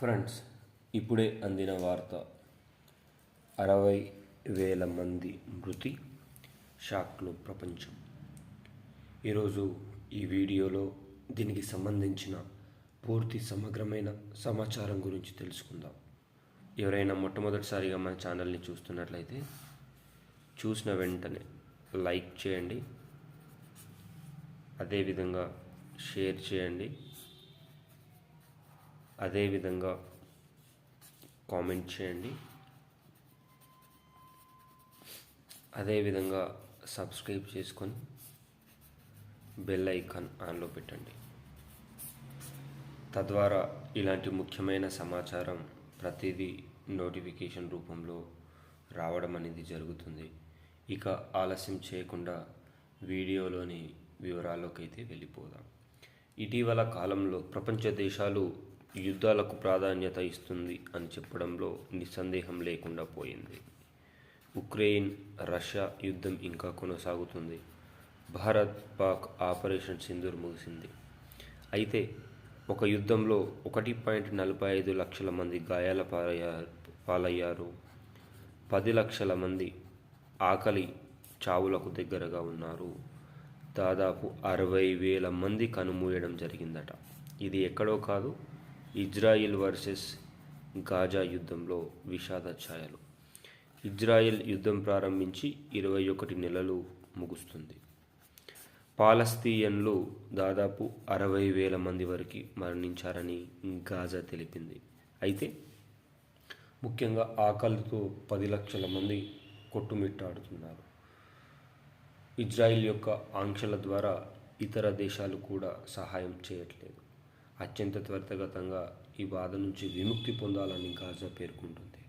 Friends ఇప్పుడే అందిన వార్త. అరవై వేల మంది మృతి షాక్లో ప్రపంచం. ఈరోజు ఈ వీడియోలో దీనికి సంబంధించిన పూర్తి సమగ్రమైన సమాచారం గురించి తెలుసుకుందాం. ఎవరైనా మొట్టమొదటిసారిగా మన ఛానల్ని చూస్తున్నట్లయితే చూసిన వెంటనే లైక్ చేయండి. అదేవిధంగా షేర్ చేయండి. అదేవిధంగా కామెంట్ చేయండి. అదేవిధంగా సబ్స్క్రైబ్ చేసుకొని బెల్ ఐకాన్ ఆన్లో పెట్టండి. తద్వారా ఇలాంటి ముఖ్యమైన సమాచారం ప్రతిదీ నోటిఫికేషన్ రూపంలో రావడం అనేది జరుగుతుంది. ఇక ఆలస్యం చేయకుండా వీడియోలోని వివరాల్లోకి అయితే వెళ్ళిపోదాం. ఇటీవల కాలంలో ప్రపంచ దేశాలు యుద్ధాలకు ప్రాధాన్యత ఇస్తుంది అని చెప్పడంలో నిస్సందేహం లేకుండా పోయింది. ఉక్రెయిన్ రష్యా యుద్ధం ఇంకా కొనసాగుతుంది. భారత్ పాక్ ఆపరేషన్ సింధూర్ ముగిసింది. అయితే ఒక యుద్ధంలో ఒకటి పాయింట్ నలభై ఐదు లక్షల మంది గాయాల పాలయ్యారు పాలయ్యారు. పది లక్షల మంది ఆకలి చావులకు దగ్గరగా ఉన్నారు. దాదాపు అరవై వేల మంది కనుమూయడం జరిగిందట. ఇది ఎక్కడో కాదు ఇజ్రాయిల్ వర్సెస్ గాజా యుద్ధంలో విషాద ఛాయలు ఇజ్రాయెల్ యుద్ధం ప్రారంభించి ఇరవై ఒకటి నెలలు ముగుస్తుంది. పాలస్తీయన్లు దాదాపు అరవై వేల మంది వరకు మరణించారని గాజా తెలిపింది. అయితే ముఖ్యంగా ఆకలితో పది లక్షల మంది కొట్టుమిట్టాడుతున్నారు. ఇజ్రాయిల్ యొక్క ఆంక్షల ద్వారా ఇతర దేశాలు కూడా సహాయం చేయట్లేదు. అత్యంత త్వరితగతంగా ఈ బాధ నుంచి విముక్తి పొందాలని గాజా పేర్కొంటుంది.